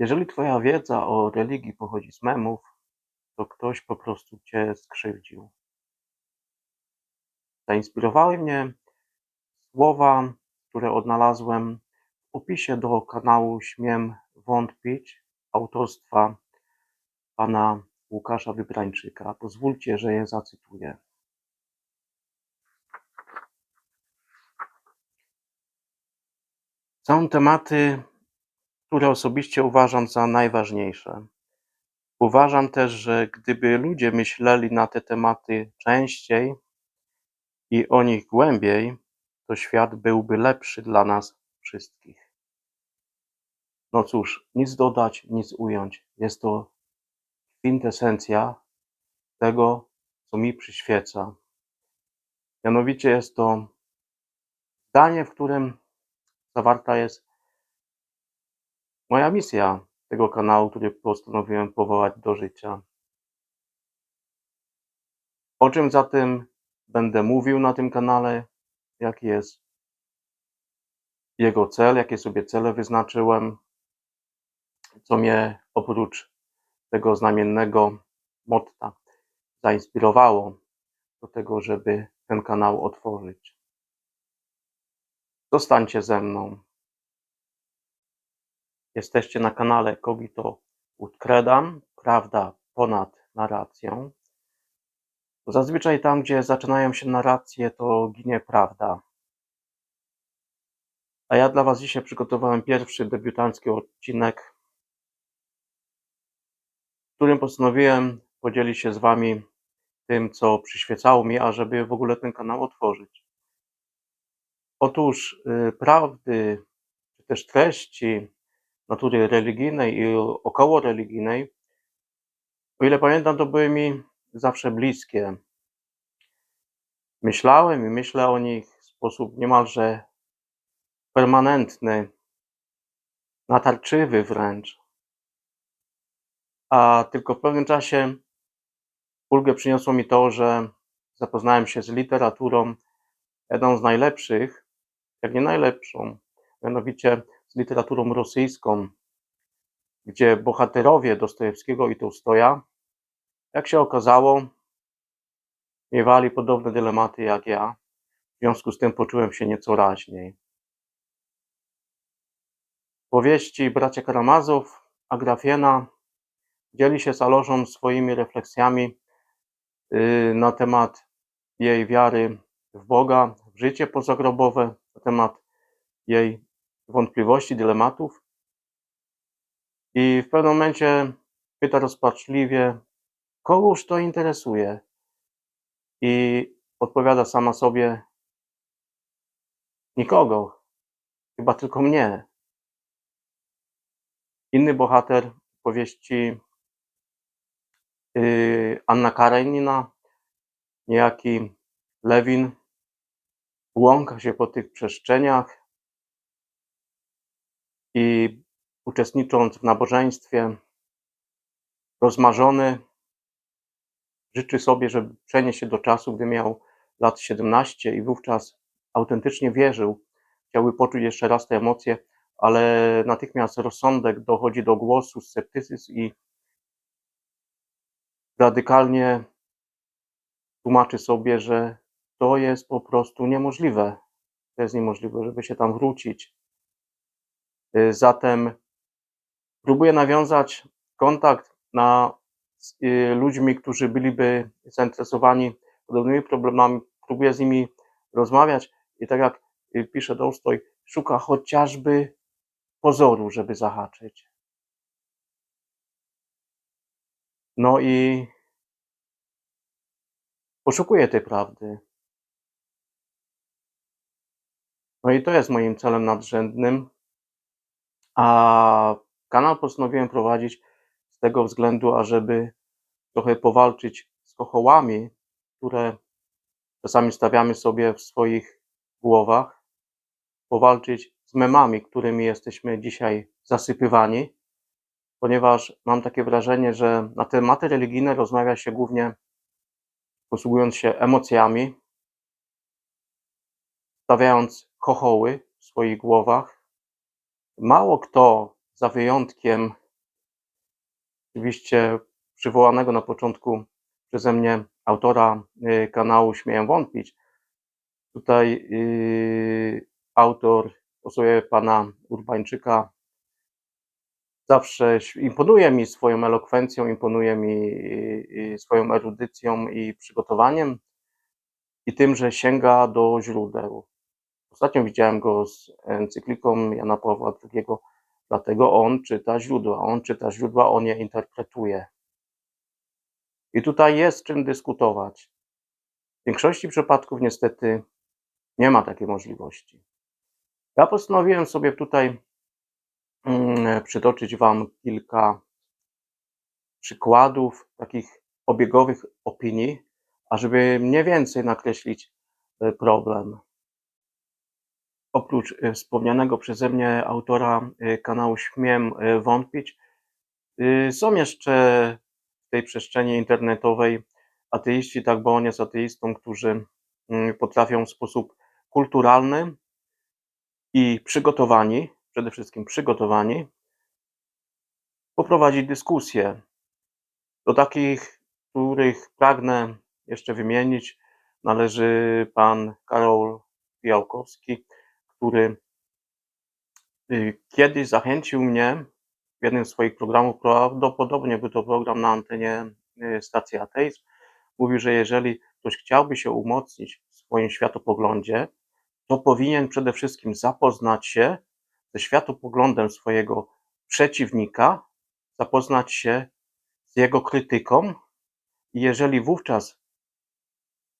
Jeżeli twoja wiedza o religii pochodzi z memów, to ktoś po prostu cię skrzywdził. Zainspirowały mnie słowa, które odnalazłem w opisie do kanału Śmiem Wątpić autorstwa pana Łukasza Wybrańczyka. Pozwólcie, że je zacytuję. Są tematy, które osobiście uważam za najważniejsze. Uważam też, że gdyby ludzie myśleli na te tematy częściej i o nich głębiej, to świat byłby lepszy dla nas wszystkich. No cóż, nic dodać, nic ująć. Jest to kwintesencja tego, co mi przyświeca. Mianowicie jest to zdanie, w którym zawarta jest moja misja tego kanału, który postanowiłem powołać do życia. O czym zatem będę mówił na tym kanale? Jaki jest jego cel? Jakie sobie cele wyznaczyłem? Co mnie oprócz tego znamiennego motta zainspirowało do tego, żeby ten kanał otworzyć? Zostańcie ze mną. Jesteście na kanale Kogito ut Credam, prawda ponad narracją. Zazwyczaj tam, gdzie zaczynają się narracje, to ginie prawda. A ja dla Was dzisiaj przygotowałem pierwszy debiutancki odcinek, w którym postanowiłem podzielić się z Wami tym, co przyświecało mi, ażeby w ogóle ten kanał otworzyć. Otóż y, prawdy, czy też treści natury religijnej i około religijnej, o ile pamiętam, to były mi zawsze bliskie. Myślałem i myślę o nich w sposób niemalże permanentny, natarczywy wręcz. A tylko w pewnym czasie ulgę przyniosło mi to, że zapoznałem się z literaturą, jedną z najlepszych, jak nie najlepszą, mianowicie z literaturą rosyjską, gdzie bohaterowie Dostojewskiego i Tolstoja, jak się okazało, miewali podobne dylematy jak ja. W związku z tym poczułem się nieco raźniej. Powieści bracia Karamazow, Agrafiena dzieli się z Alożą swoimi refleksjami y, na temat jej wiary w Boga, w życie pozagrobowe, na temat jej wątpliwości, dylematów. I w pewnym momencie pyta rozpaczliwie, kogoż to interesuje? I odpowiada sama sobie, nikogo, chyba tylko mnie. Inny bohater powieści yy, Anna Karenina, niejaki Lewin, błąka się po tych przestrzeniach, i uczestnicząc w nabożeństwie, rozmarzony, życzy sobie, żeby przenieść się do czasu, gdy miał lat 17 i wówczas autentycznie wierzył. Chciałby poczuć jeszcze raz te emocje, ale natychmiast rozsądek dochodzi do głosu, sceptycyzm i radykalnie tłumaczy sobie, że to jest po prostu niemożliwe. To jest niemożliwe, żeby się tam wrócić. Y, zatem próbuję nawiązać kontakt na, z y, ludźmi, którzy byliby zainteresowani podobnymi problemami. Próbuję z nimi rozmawiać i tak jak y, pisze Tolstoj, szuka chociażby pozoru, żeby zahaczyć. No i poszukuję tej prawdy. No i to jest moim celem nadrzędnym, a kanał postanowiłem prowadzić z tego względu, ażeby trochę powalczyć z kochołami, które czasami stawiamy sobie w swoich głowach, powalczyć z memami, którymi jesteśmy dzisiaj zasypywani, ponieważ mam takie wrażenie, że na tematy religijne rozmawia się głównie posługując się emocjami, stawiając kochoły w swoich głowach, Mało kto, za wyjątkiem oczywiście przywołanego na początku przeze mnie autora y, kanału Śmieję Wątpić. Tutaj yy, autor osobie pana Urbańczyka zawsze imponuje mi swoją elokwencją, imponuje mi y, y, swoją erudycją i przygotowaniem i tym, że sięga do źródeł. Ostatnio widziałem go z encykliką Jana Pawła II, dlatego on czyta źródła, on czyta źródła, on je interpretuje. I tutaj jest czym dyskutować. W większości przypadków niestety nie ma takiej możliwości. Ja postanowiłem sobie tutaj mm, przytoczyć Wam kilka przykładów takich obiegowych opinii, ażeby mniej więcej nakreślić e, problem. Oprócz e, wspomnianego przeze mnie autora e, kanału Śmiem Wątpić, są jeszcze w tej przestrzeni internetowej ateiści, tak, bo on jest ateistą, którzy mm, potrafią w sposób kulturalny i przygotowani, przede wszystkim przygotowani, poprowadzić dyskusję. Do takich, których pragnę jeszcze wymienić, należy pan Karol Białkowski, który y, kiedyś zachęcił mnie w jednym z swoich programów, prawdopodobnie był to program na antenie y, stacji Ateizm, mówił, że jeżeli ktoś chciałby się umocnić w swoim światopoglądzie, to powinien przede wszystkim zapoznać się ze światopoglądem swojego przeciwnika, zapoznać się z jego krytyką i jeżeli wówczas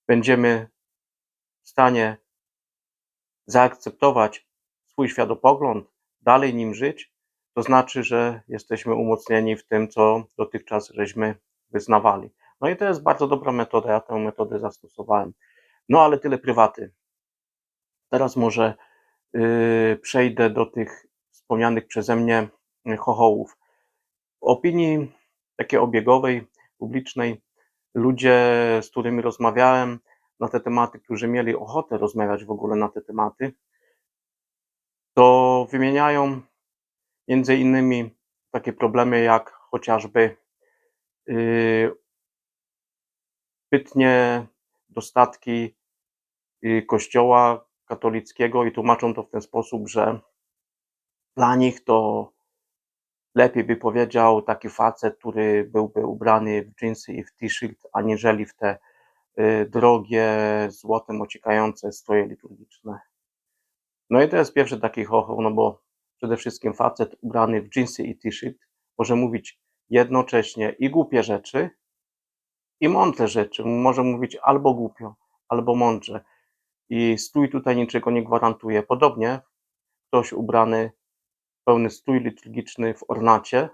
będziemy w stanie zaakceptować swój światopogląd, dalej nim żyć, to znaczy, że jesteśmy umocnieni w tym, co dotychczas żeśmy wyznawali. No i to jest bardzo dobra metoda, ja tę metodę zastosowałem. No ale tyle prywaty. Teraz może yy, przejdę do tych wspomnianych przeze mnie chochołów. W opinii takiej obiegowej, publicznej, ludzie, z którymi rozmawiałem na te tematy, którzy mieli ochotę rozmawiać w ogóle na te tematy, to wymieniają między innymi takie problemy jak chociażby yy, pytnie dostatki yy, kościoła katolickiego i tłumaczą to w ten sposób, że dla nich to lepiej by powiedział taki facet, który byłby ubrany w dżinsy i w t-shirt, aniżeli w te y, drogie, złotem ociekające stroje liturgiczne. No i to jest pierwszy taki chochoł, no bo przede wszystkim facet ubrany w dżinsy i t-shirt może mówić jednocześnie i głupie rzeczy, i mądre rzeczy. Może mówić albo głupio, albo mądrze i strój tutaj niczego nie gwarantuje. Podobnie ktoś ubrany pełny strój liturgiczny w ornacie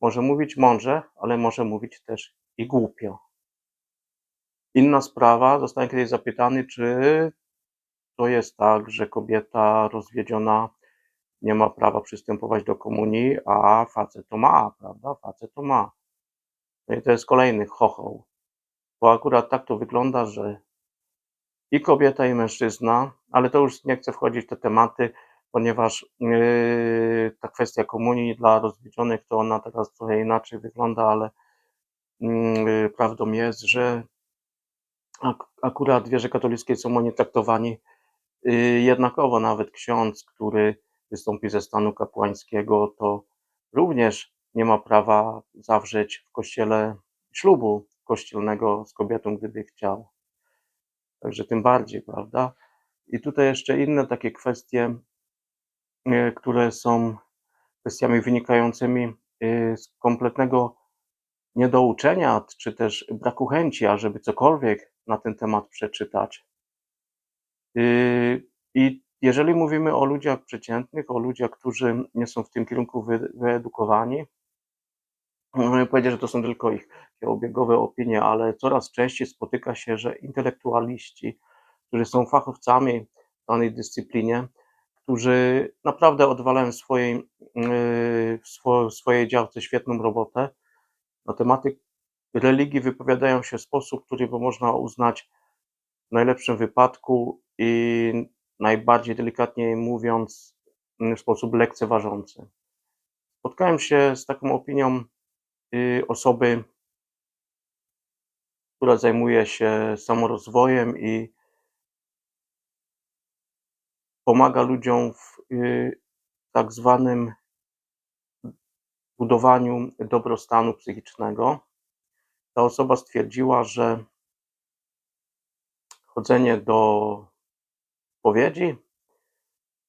może mówić mądrze, ale może mówić też i głupio. Inna sprawa, zostałem kiedyś zapytany, czy to jest tak, że kobieta rozwiedziona nie ma prawa przystępować do komunii, a facet to ma, prawda? Facet to ma. No i to jest kolejny chochoł. Bo akurat tak to wygląda, że i kobieta, i mężczyzna, ale to już nie chcę wchodzić w te tematy, ponieważ yy, ta kwestia komunii dla rozwiedzionych to ona teraz trochę inaczej wygląda, ale yy, prawdą jest, że ak akurat wierze katolickie są oni traktowani yy, jednakowo, nawet ksiądz, który wystąpi ze stanu kapłańskiego, to również nie ma prawa zawrzeć w kościele ślubu kościelnego z kobietą, gdyby chciał. Także tym bardziej, prawda? I tutaj jeszcze inne takie kwestie, e, które są kwestiami wynikającymi e, z kompletnego niedouczenia, czy też braku chęci, ażeby cokolwiek na ten temat przeczytać. E, I jeżeli mówimy o ludziach przeciętnych, o ludziach, którzy nie są w tym kierunku wyedukowani, Możemy powiedzieć, że to są tylko ich obiegowe opinie, ale coraz częściej spotyka się, że intelektualiści, którzy są fachowcami w danej dyscyplinie, którzy naprawdę odwalają swojej, yy, w swojej działce świetną robotę, na tematy religii wypowiadają się w sposób, który by można uznać w najlepszym wypadku i najbardziej delikatnie mówiąc w sposób lekceważący. Spotkałem się z taką opinią y, osoby, która zajmuje się samorozwojem i pomaga ludziom w y, tak zwanym budowaniu dobrostanu psychicznego. Ta osoba stwierdziła, że chodzenie do spowiedzi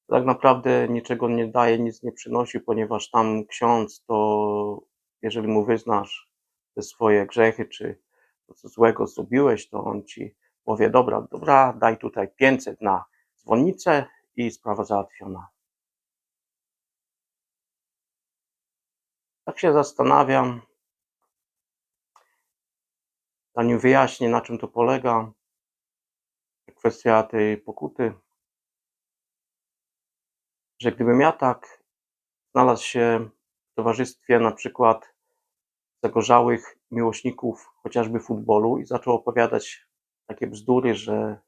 tak naprawdę niczego nie daje, nic nie przynosi, ponieważ tam ksiądz to, jeżeli mu wyznasz te swoje grzechy, czy co złego zrobiłeś, to on ci powie, dobra, dobra, daj tutaj 500 na dzwonnicę i sprawa załatwiona. Tak się zastanawiam, zanim wyjaśnię, na czym to polega, kwestia tej pokuty, że gdybym ja tak znalazł się w towarzystwie na przykład zagorzałych miłośników chociażby futbolu i zaczął opowiadać takie bzdury, że na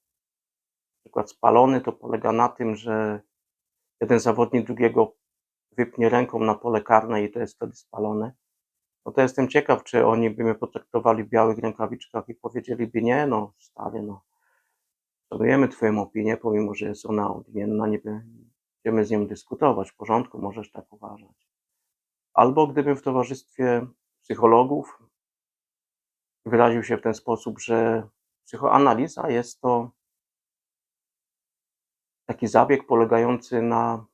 przykład spalony to polega na tym, że jeden zawodnik drugiego wypnie ręką na pole karne i to jest wtedy spalone, no to jestem ciekaw, czy oni by mnie potraktowali w białych rękawiczkach i powiedzieliby nie, no stary, no szanujemy twoją opinię, pomimo, że jest ona odmienna, nie będziemy z nią dyskutować, w porządku, możesz tak uważać. Albo gdybym w towarzystwie psychologów wyraził się w ten sposób, że psychoanaliza jest to taki zabieg polegający na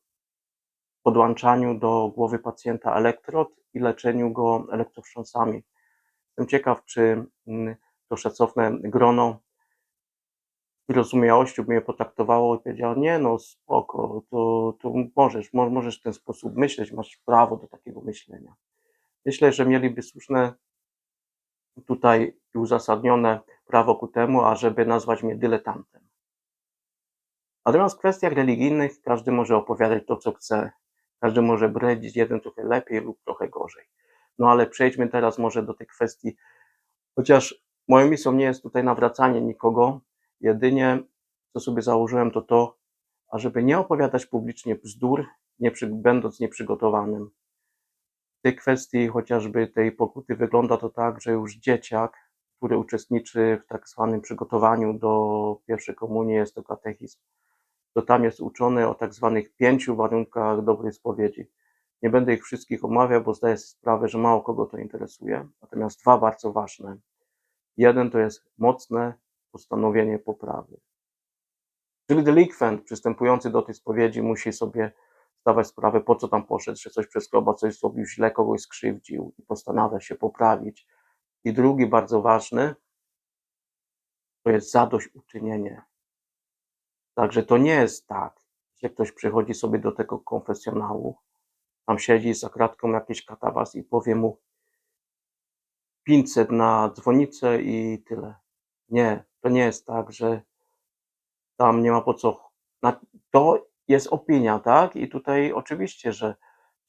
podłączaniu do głowy pacjenta elektrod i leczeniu go elektrowstrząsami. Jestem ciekaw, czy mm, to szacowne grono wyrozumiałością mnie potraktowało i powiedziało, nie no spoko, to, to możesz, możesz w ten sposób myśleć, masz prawo do takiego myślenia. Myślę, że mieliby słuszne tutaj uzasadnione prawo ku temu, ażeby nazwać mnie dyletantem. Natomiast w kwestiach religijnych każdy może opowiadać to, co chce. Każdy może bredzić, jeden trochę lepiej lub trochę gorzej. No ale przejdźmy teraz może do tej kwestii, chociaż moją misją nie jest tutaj nawracanie nikogo, jedynie co sobie założyłem to to, ażeby nie opowiadać publicznie bzdur, nie przy, będąc nieprzygotowanym. W tej kwestii chociażby tej pokuty wygląda to tak, że już dzieciak, który uczestniczy w tak zwanym przygotowaniu do pierwszej komunii, jest to katechizm, to tam jest uczony o tak zwanych pięciu warunkach dobrej spowiedzi. Nie będę ich wszystkich omawiał, bo zdaję sobie sprawę, że mało kogo to interesuje. Natomiast dwa bardzo ważne. Jeden to jest mocne postanowienie poprawy. Czyli delikwent przystępujący do tej spowiedzi musi sobie zdawać sprawę, po co tam poszedł, że coś przeskroba, coś zrobił źle, kogoś skrzywdził i postanawia się poprawić. I drugi bardzo ważny to jest zadośćuczynienie. Także to nie jest tak, że ktoś przychodzi sobie do tego konfesjonału, tam siedzi za kratką jakiś katawas i powie mu 500 na dzwonicę i tyle. Nie, to nie jest tak, że tam nie ma po co. To jest opinia, tak? I tutaj oczywiście, że,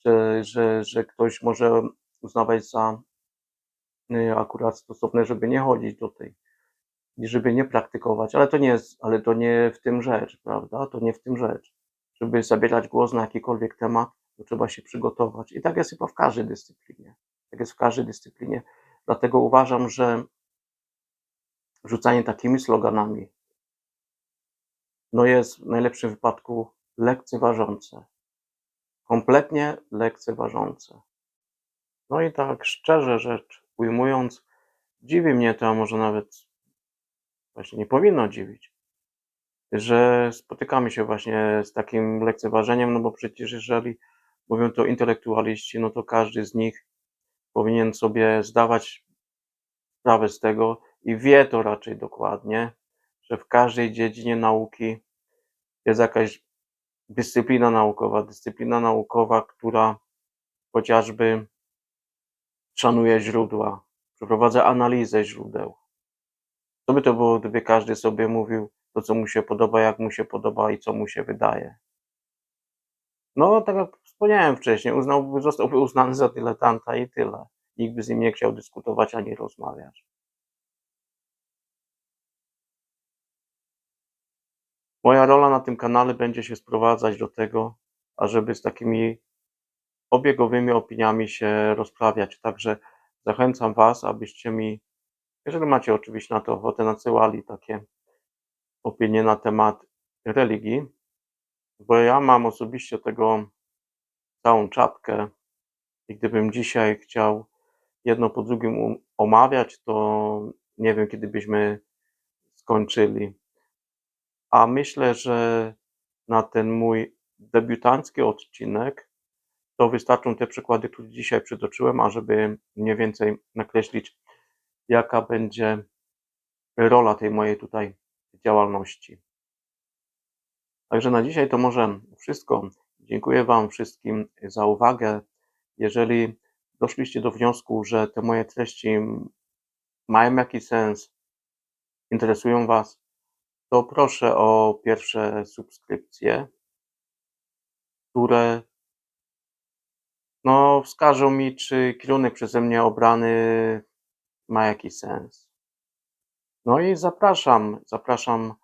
że, że, że ktoś może uznawać za y, akurat stosowne, żeby nie chodzić do tej żeby nie praktykować, ale to nie jest, ale to nie w tym rzecz, prawda? To nie w tym rzecz. Żeby zabierać głos na jakikolwiek temat, to trzeba się przygotować. I tak jest chyba w każdej dyscyplinie. Tak jest w każdej dyscyplinie. Dlatego uważam, że rzucanie takimi sloganami no jest w najlepszym wypadku lekceważące. Kompletnie lekceważące. No i tak szczerze rzecz ujmując, dziwi mnie to, a może nawet właśnie nie powinno dziwić, że spotykamy się właśnie z takim lekceważeniem, no bo przecież jeżeli mówią to intelektualiści, no to każdy z nich powinien sobie zdawać sprawę z tego i wie to raczej dokładnie, że w każdej dziedzinie nauki jest jakaś dyscyplina naukowa, dyscyplina naukowa, która chociażby szanuje źródła, przeprowadza analizę źródeł, co by to było, gdyby każdy sobie mówił to, co mu się podoba, jak mu się podoba i co mu się wydaje? No, tak jak wspomniałem wcześniej, uznałby, zostałby uznany za dyletanta i tyle. Nikt by z nim nie chciał dyskutować ani rozmawiać. Moja rola na tym kanale będzie się sprowadzać do tego, ażeby z takimi obiegowymi opiniami się rozprawiać. Także zachęcam Was, abyście mi, jeżeli macie oczywiście na to ochotę, nadsyłali takie opinie na temat religii, bo ja mam osobiście tego całą czapkę i gdybym dzisiaj chciał jedno po drugim um- omawiać, to nie wiem, kiedy byśmy skończyli. A myślę, że na ten mój debiutancki odcinek to wystarczą te przykłady, które dzisiaj przytoczyłem, ażeby mniej więcej nakreślić, jaka będzie rola tej mojej tutaj działalności. Także na dzisiaj to może wszystko. Dziękuję Wam wszystkim za uwagę. Jeżeli doszliście do wniosku, że te moje treści mają jakiś sens, interesują Was, to proszę o pierwsze subskrypcje, które no, wskażą mi, czy kierunek przeze mnie obrany ma jakiś sens. No i zapraszam, zapraszam,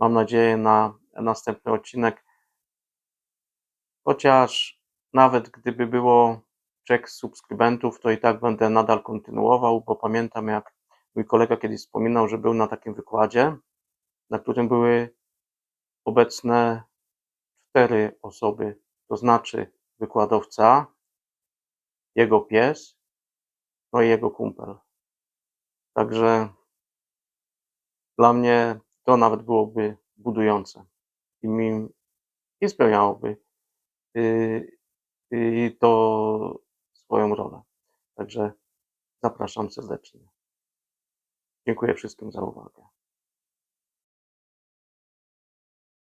mam nadzieję, na następny odcinek. Chociaż nawet gdyby było trzech subskrybentów, to i tak będę nadal kontynuował, bo pamiętam, jak mój kolega kiedyś wspominał, że był na takim wykładzie, na którym były obecne cztery osoby, to znaczy wykładowca, jego pies, no i jego kumpel. Także dla mnie to nawet byłoby budujące i mi i spełniałoby yy, yy, to swoją rolę. Także zapraszam serdecznie. Dziękuję wszystkim za uwagę.